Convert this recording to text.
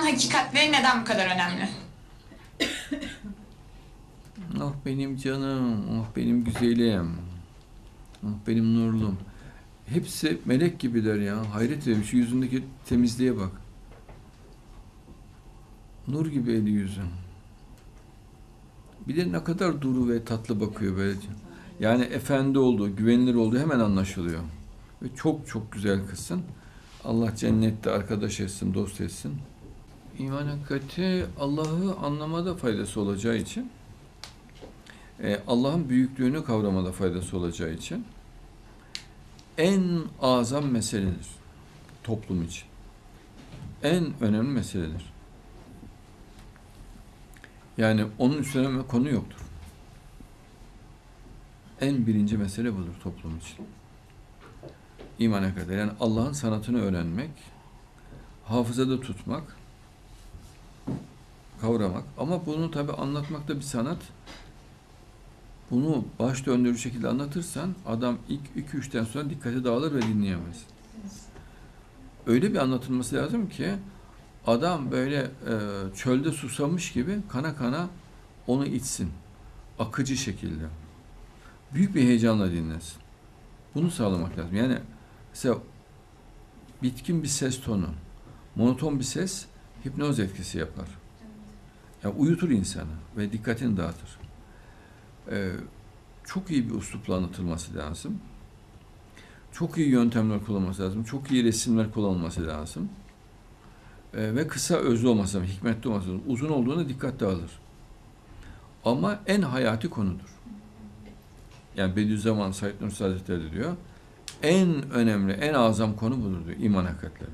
iman hakikatleri neden bu kadar önemli? Ah benim canım, ah benim güzelim, ah benim nurlum. Hepsi melek gibiler ya. Hayret ediyorum. Şu yüzündeki temizliğe bak. Nur gibi eli yüzü. Bir de ne kadar duru ve tatlı bakıyor böylece. Yani efendi olduğu, güvenilir olduğu hemen anlaşılıyor. Ve çok çok güzel kızsın. Allah cennette arkadaş etsin, dost etsin. İman hakikati Allah'ı anlamada faydası olacağı için e, Allah'ın büyüklüğünü kavramada faydası olacağı için en azam meseledir toplum için. En önemli meseledir. Yani onun üstüne konu yoktur. En birinci mesele budur toplum için. İmana kadar. Yani Allah'ın sanatını öğrenmek, hafızada tutmak, kavramak. Ama bunu tabi anlatmak da bir sanat bunu baş döndürücü şekilde anlatırsan adam ilk iki üçten sonra dikkati dağılır ve dinleyemez. Öyle bir anlatılması lazım ki adam böyle e, çölde susamış gibi kana kana onu içsin. Akıcı şekilde. Büyük bir heyecanla dinlesin. Bunu sağlamak lazım. Yani mesela bitkin bir ses tonu, monoton bir ses hipnoz etkisi yapar. Yani uyutur insanı ve dikkatini dağıtır e, çok iyi bir üslupla anlatılması lazım. Çok iyi yöntemler kullanılması lazım. Çok iyi resimler kullanılması lazım. E, ve kısa özlü olması lazım, hikmetli olması lazım. Uzun olduğunda dikkat dağılır. Ama en hayati konudur. Yani Bediüzzaman Said Nursi Hazretleri diyor. En önemli, en azam konu budur diyor. iman hakikatleri.